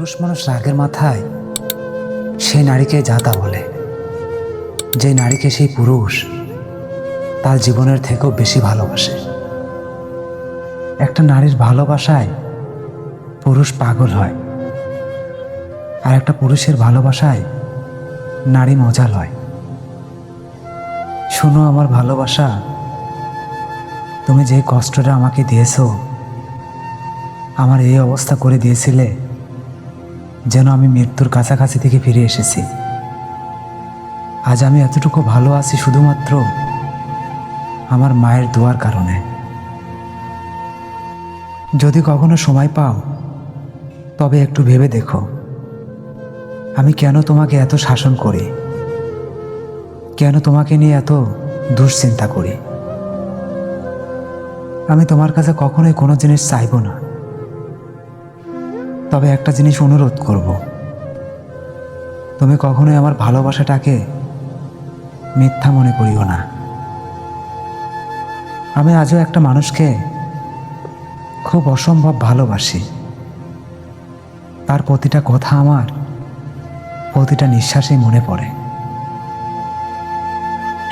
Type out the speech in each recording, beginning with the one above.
পুরুষ মানুষ রাগের মাথায় সেই নারীকে জাতা বলে। যে নারীকে সেই পুরুষ তার জীবনের থেকেও বেশি ভালোবাসে। একটা নারীর ভালোবাসায় পুরুষ পাগল হয় আর একটা পুরুষের ভালোবাসায় নারী মজা লয় শোনো আমার ভালোবাসা, তুমি যে কষ্টটা আমাকে দিয়েছ, আমার এই অবস্থা করে দিয়েছিলে যেন আমি মৃত্যুর কাছাকাছি থেকে ফিরে এসেছি। আজ আমি এতটুকু ভালো আছি শুধুমাত্র আমার মায়ের দোয়ার কারণে। যদি কখনো সময় পাও, তবে একটু ভেবে দেখো। আমি কেন তোমাকে এত শাসন করি? কেন তোমাকে নিয়ে এত দুশ্চিন্তা করি? আমি তোমার কাছে কখনোই কোনো জিনিস চাইব না। তবে একটা জিনিস অনুরোধ করব। তুমি কখনোই আমার ভালোবাসাটাকে মিথ্যা মনে করিও না। আমি আজও একটা মানুষকে খুব অসম্ভব ভালোবাসি। তার প্রতিটা কথা আমার প্রতিটা নিঃশ্বাসেই মনে পড়ে।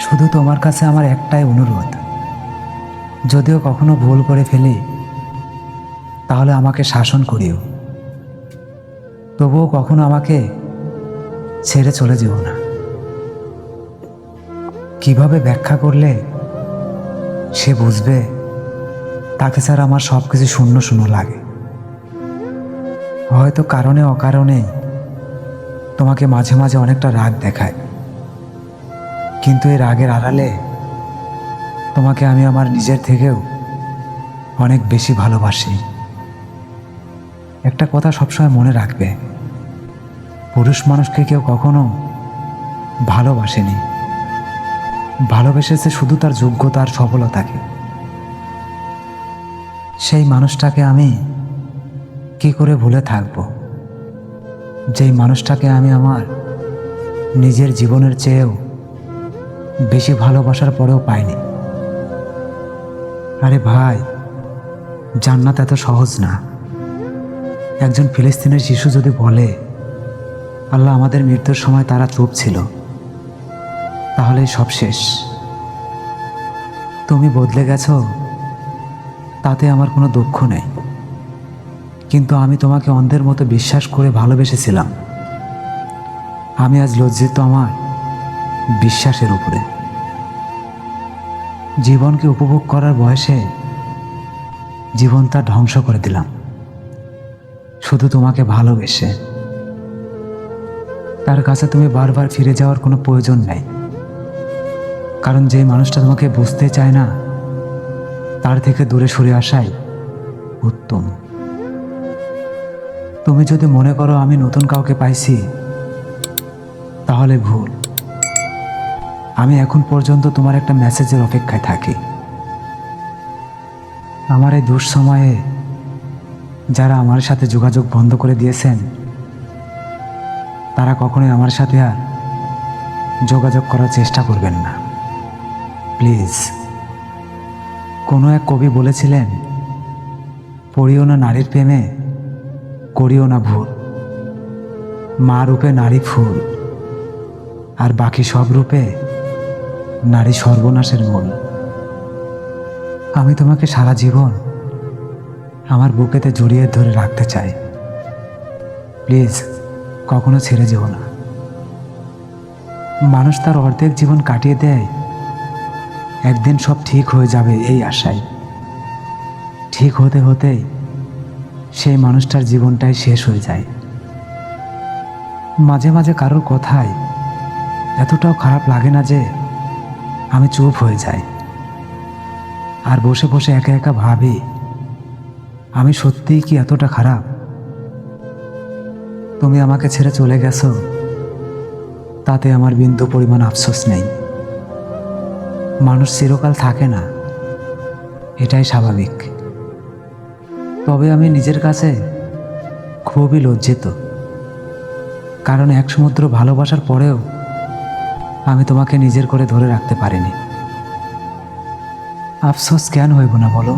শুধু তোমার কাছে আমার একটাই অনুরোধ, যদিও কখনো ভুল করে ফেলি, তাহলে আমাকে শাসন করিও। তবুও কখনো আমাকে ছেড়ে চলে যেও না। কীভাবে ব্যাখ্যা করলে সে বুঝবে তাকে ছাড়া আমার সব কিছু শূন্য শূন্য লাগে। হয়তো কারণে অকারণে তোমাকে মাঝে মাঝে অনেকটা রাগ দেখায়, কিন্তু এই রাগের আড়ালে তোমাকে আমি আমার নিজের থেকেও অনেক বেশি ভালোবাসি। একটা কথা সবসময় মনে রাখবে পুরুষ মানুষকে কেউ কখনো ভালোবাসেনি। ভালোবেসেছে শুধু তার যোগ্যতা আর সফলতাকে। সেই মানুষটাকে আমি কি করে ভুলে থাকব? যেই মানুষটাকে আমি আমার নিজের জীবনের চেয়েও বেশি ভালোবাসার পরেও পাইনি। আরে ভাই, জান্নাত এত সহজ না। একজন ফিলিস্তিনের শিশু যদি বলে আল্লাহ আমাদের মৃত্যুর সময় তারা চুপ ছিল। তাহলেই সব শেষ। তুমি বদলে গেছ, তাতে আমার কোনো দুঃখ নেই। কিন্তু আমি তোমাকে অন্ধের মতো বিশ্বাস করে ভালোবেসেছিলাম। আমি আজ লজ্জিত আমার বিশ্বাসের উপরে। জীবনকে উপভোগ করার বয়সে জীবনটা ধ্বংস করে দিলাম। শুধু তোমাকে ভালোবেসে। তার কাছে তুমি বারবার ফিরে যাওয়ার কোনো প্রয়োজন নেই। কারণ যে মানুষটা তোমাকে বুঝতে চায় না, তার থেকে দূরে সরে আসাই উত্তম। তুমি যদি মনে করো আমি নতুন কাউকে পাইছি, তাহলে ভুল। আমি এখন পর্যন্ত তোমার একটা মেসেজের অপেক্ষায় থাকি। আমার এই দুঃসময়ে যারা আমার সাথে যোগাযোগ বন্ধ করে দিয়েছেন তারা কখনোই আমার সাথে আর যোগাযোগ করার চেষ্টা করবেন না। প্লিজ, কোনো এক কবি বলেছিলেন, পড়িও না নারীর প্রেমে, করিও না ভুল। মা রূপে নারী ফুল, আর বাকি সব রূপে নারী সর্বনাশের মূল। আমি তোমাকে সারা জীবন আমার বুকেতে জড়িয়ে ধরে রাখতে চাই। প্লিজ কখনো ছেড়ে যেও না। মানুষ তার অর্ধেক জীবন কাটিয়ে দেয়। একদিন সব ঠিক হয়ে যাবে এই আশায়। ঠিক হতে হতেই সেই মানুষটার জীবনটাই শেষ হয়ে যায়। মাঝে মাঝে কারোর কথায় এতটাও খারাপ লাগে না যে আমি চুপ হয়ে যাই। আর বসে বসে একা একা ভাবি, আমি সত্যিই কি এতটা খারাপ? তুমি আমাকে ছেড়ে চলে গেছো, তাতে আমার বিন্দু পরিমাণ আফসোস নেই। মানুষ চিরকাল থাকে না, এটাই স্বাভাবিক। তবে আমি নিজের কাছে খুবই লজ্জিত, কারণ এক সমুদ্র ভালোবাসার পরেও আমি তোমাকে নিজের করে ধরে রাখতে পারিনি। আফসোস কেন হইব না বলো?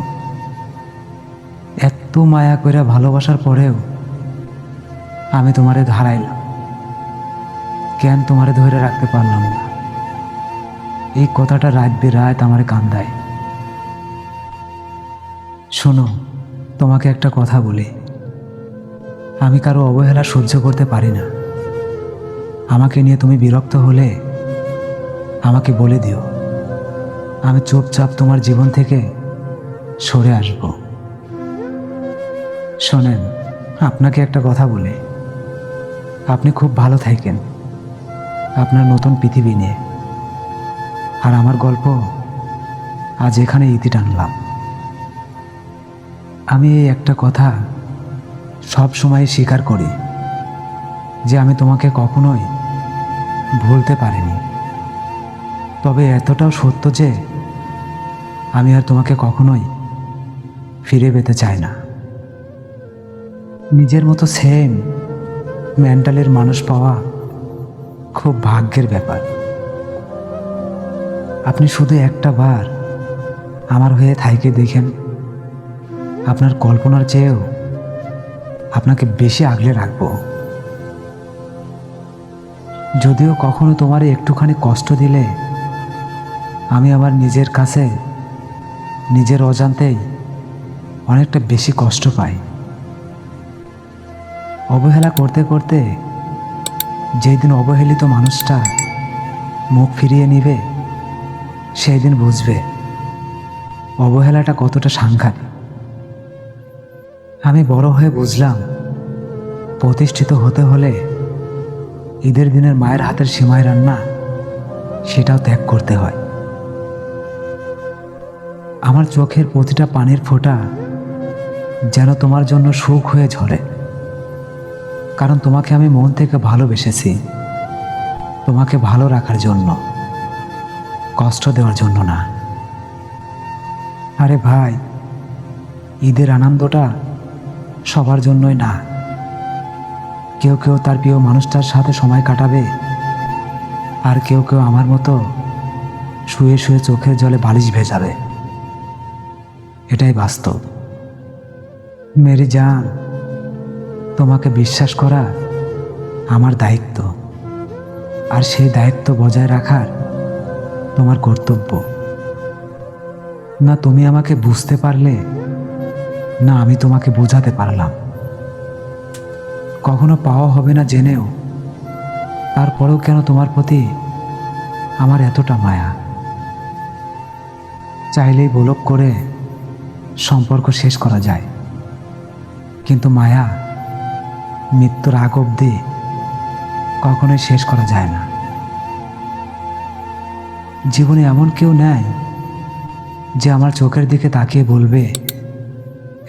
এত মায়া করে ভালোবাসার পরেও আমি তোমারে ধারাইলাম। কেন তোমারে ধরে রাখতে পারলাম না? এই কথাটা রাত বেরাত আমারে কান্দায়। শোনো, তোমাকে একটা কথা বলি। আমি কারও অবহেলা সহ্য করতে পারি না। আমাকে নিয়ে তুমি বিরক্ত হলে আমাকে বলে দিও। আমি চুপচাপ তোমার জীবন থেকে সরে আসব। শোনেন, আপনাকে একটা কথা বলি। আপনি খুব ভালো থাকেন। আপনার নতুন পৃথিবী নিয়ে। আর আমার গল্প আজ এখানে ইতি টানলাম। আমি এই একটা কথা সব সময় স্বীকার করি, যে আমি তোমাকে কখনোই ভুলতে পারিনি। তবে এতটাও সত্য যে আমি আর তোমাকে কখনোই ফিরে পেতে চাই না। নিজের মতো সেম মেন্টালের মানুষ পাওয়া খুব ভাগ্যের ব্যাপার। আপনি শুধু একটা বার আমার হয়ে থাইকে দেখেন। আপনার কল্পনার চেয়েও আপনাকে বেশি আগলে রাখব। যদিও কখনো তোমার একটুখানি কষ্ট দিলে আমি আমার নিজের কাছে, নিজের অজান্তেই অনেকটা বেশি কষ্ট পাই। অবহেলা করতে করতে যেই দিন অবহেলিত মানুষটা মুখ ফিরিয়ে নিবে সেই দিন বুঝবে অবহেলাটা কতটা সাংঘাতিক। আমি বড় হয়ে বুঝলাম, প্রতিষ্ঠিত হতে হলে ঈদের দিনের মায়ের হাতের সীমায় রান্না সেটাও ত্যাগ করতে হয়। আমার চোখের প্রতিটা পানির ফোঁটা যেন তোমার জন্য সুখ হয়ে ঝরে। কারণ তোমাকে আমি মন থেকে ভালোবেসেছি। তোমাকে ভালো রাখার জন্য, কষ্ট দেওয়ার জন্য না। আরে ভাই, ঈদের আনন্দটা সবার জন্যই না। কেউ কেউ তার প্রিয় মানুষটার সাথে সময় কাটাবে, আর কেউ কেউ আমার মতো শুয়ে শুয়ে চোখের জলে বালিশ ভেজাবে এটাই বাস্তব। মেরি জান তোমাকে বিশ্বাস করা আমার দায়িত্ব। আর সেই দায়িত্ব বজায় রাখার তোমার কর্তব্য। না তুমি আমাকে বুঝতে পারলে, না আমি তোমাকে বোঝাতে পারলাম। কখনো পাওয়া হবে না জেনেও, তারপরেও কেন তোমার প্রতি আমার এতটা মায়া? চাইলেই বলক করে সম্পর্ক শেষ করা যায়, কিন্তু মায়া মৃত্যুর আগ অব্দি কখনোই শেষ করা যায় না। জীবনে এমন কেউ নেয় যে আমার চোখের দিকে তাকিয়ে বলবে,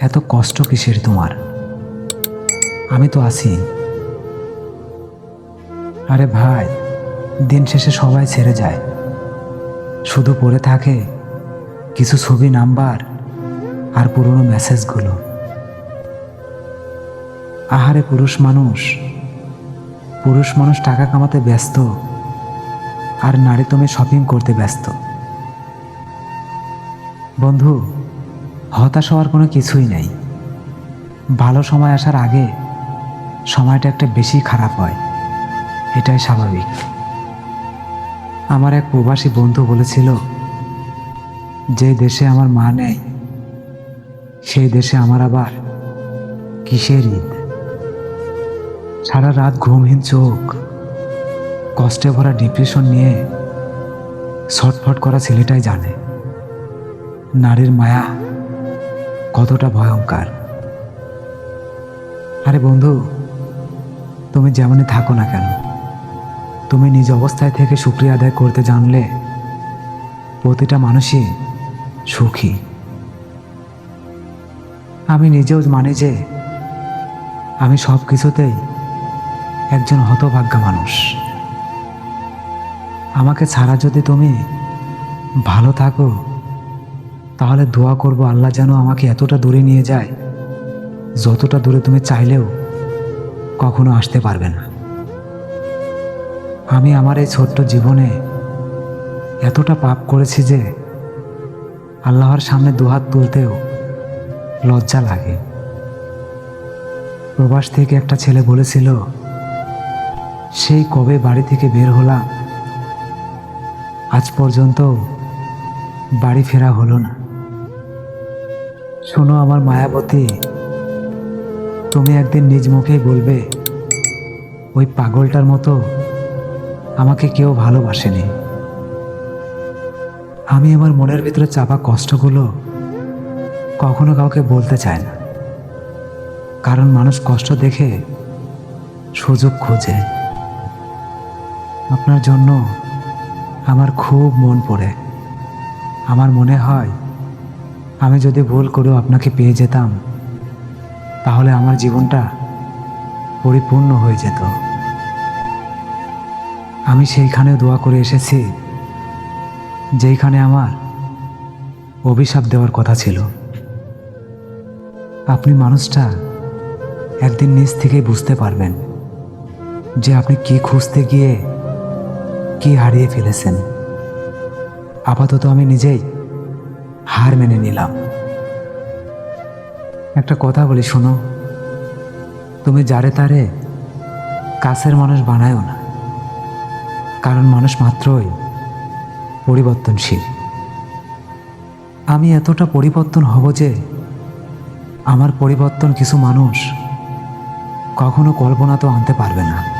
এত কষ্ট কিসের তোমার? আমি তো আছি। আরে ভাই, দিন শেষে সবাই ছেড়ে যায়। শুধু পড়ে থাকে কিছু ছবি, নাম্বার আর পুরনো মেসেজগুলো আহারে পুরুষ মানুষ। পুরুষ মানুষ টাকা কামাতে ব্যস্ত, আর নারী তুমি শপিং করতে ব্যস্ত। বন্ধু, হতাশ হওয়ার কোনো কিছুই নেই। ভালো সময় আসার আগে সময়টা একটা বেশি খারাপ হয়। এটাই স্বাভাবিক। আমার এক প্রবাসী বন্ধু বলেছিল, যে দেশে আমার মা নেই, সেই দেশে আমার আবার কিসের ঈদ? সারা রাত ঘুমহীন চোখ, কষ্টে ভরা ডিপ্রেশন নিয়ে ছটফট করা ছেলেটাই জানে। নারীর মায়া কতটা ভয়ঙ্কর। আরে বন্ধু, তুমি যেমনই থাকো না কেন, তুমি নিজ অবস্থায় থেকে সুক্রিয়া আদায় করতে জানলে প্রতিটা মানুষই সুখী। আমি নিজেও মানি যে আমি সব কিছুতেই একজন হতভাগ্য মানুষ। আমাকে ছাড়া যদি তুমি ভালো থাকো, তাহলে দোয়া করব আল্লাহ যেন আমাকে এতটা দূরে নিয়ে যায়, যতটা দূরে তুমি চাইলেও কখনো আসতে পারবে না। আমি আমার এই ছোট্ট জীবনে এতটা পাপ করেছি যে আল্লাহর সামনে দুহাত তুলতেও লজ্জা লাগে। প্রবাস থেকে একটা ছেলে বলেছিল সেই কবে বাড়ি থেকে বের হলাম, আজ পর্যন্ত বাড়ি ফেরা হলো না। শোনো আমার মায়াবতী, তুমি একদিন নিজ মুখেই বলবে, ওই পাগলটার মতো আমাকে কেউ ভালোবাসেনি। আমি আমার মনের ভিতরে চাপা কষ্টগুলো কখনো কাউকে বলতে চায় না। কারণ মানুষ কষ্ট দেখে সুযোগ খোঁজে। আপনার জন্য আমার খুব মন পড়ে। আমার মনে হয় আমি যদি ভুল করেও আপনাকে পেয়ে যেতাম, তাহলে আমার জীবনটা পরিপূর্ণ হয়ে যেত। আমি সেইখানে দোয়া করে এসেছি, যেইখানে আমার অভিশাপ দেওয়ার কথা ছিল। আপনি মানুষটা একদিন নিজ থেকেই বুঝতে পারবেন যে আপনি কি খুঁজতে গিয়ে কি হারিয়ে ফেলেছেন? আপাতত আমি নিজেই হার মেনে নিলাম। একটা কথা বলি, শোনো। তুমি যারে তারে কাছের মানুষ বানায়ও না। কারণ মানুষ মাত্রই পরিবর্তনশীল। আমি এতটা পরিবর্তন হব যে আমার পরিবর্তন কিছু মানুষ কখনো কল্পনা তো আনতে পারবে না।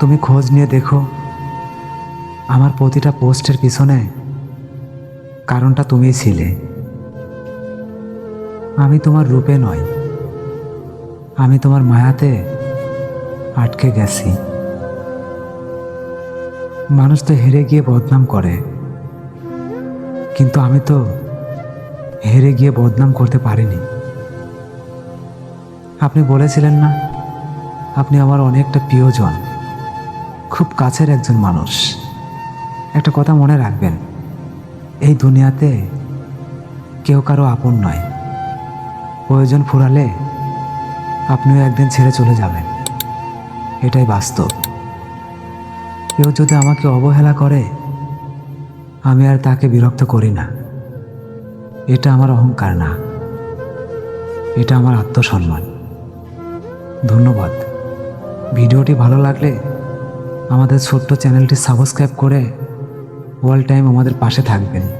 তুমি খোঁজ নিয়ে দেখো। আমার প্রতিটা পোস্টের পিছনে কারণটা তুমিই ছিলে। আমি তোমার রূপে নয়। আমি তোমার মায়াতে আটকে গেছি। মানুষ তো হেরে গিয়ে বদনাম করে। কিন্তু আমি তো হেরে গিয়ে বদনাম করতে পারিনি। আপনি বলেছিলেন না, আপনি আমার অনেকটা প্রিয়জন। খুব কাছের একজন মানুষ। একটা কথা মনে রাখবেন, এই দুনিয়াতে কেউ কারও আপন নয়। প্রয়োজন ফুরালে আপনিও একদিন ছেড়ে চলে যাবেন। এটাই বাস্তব। কেউ যদি আমাকে অবহেলা করে, আমি আর তাকে বিরক্ত করি না। এটা আমার অহংকার না। এটা আমার আত্মসম্মান। ধন্যবাদ। ভিডিওটি ভালো লাগলে আমাদের ছোট্ট চ্যানেলটি সাবস্ক্রাইব করে অল টাইম আমাদের পাশে থাকবেন।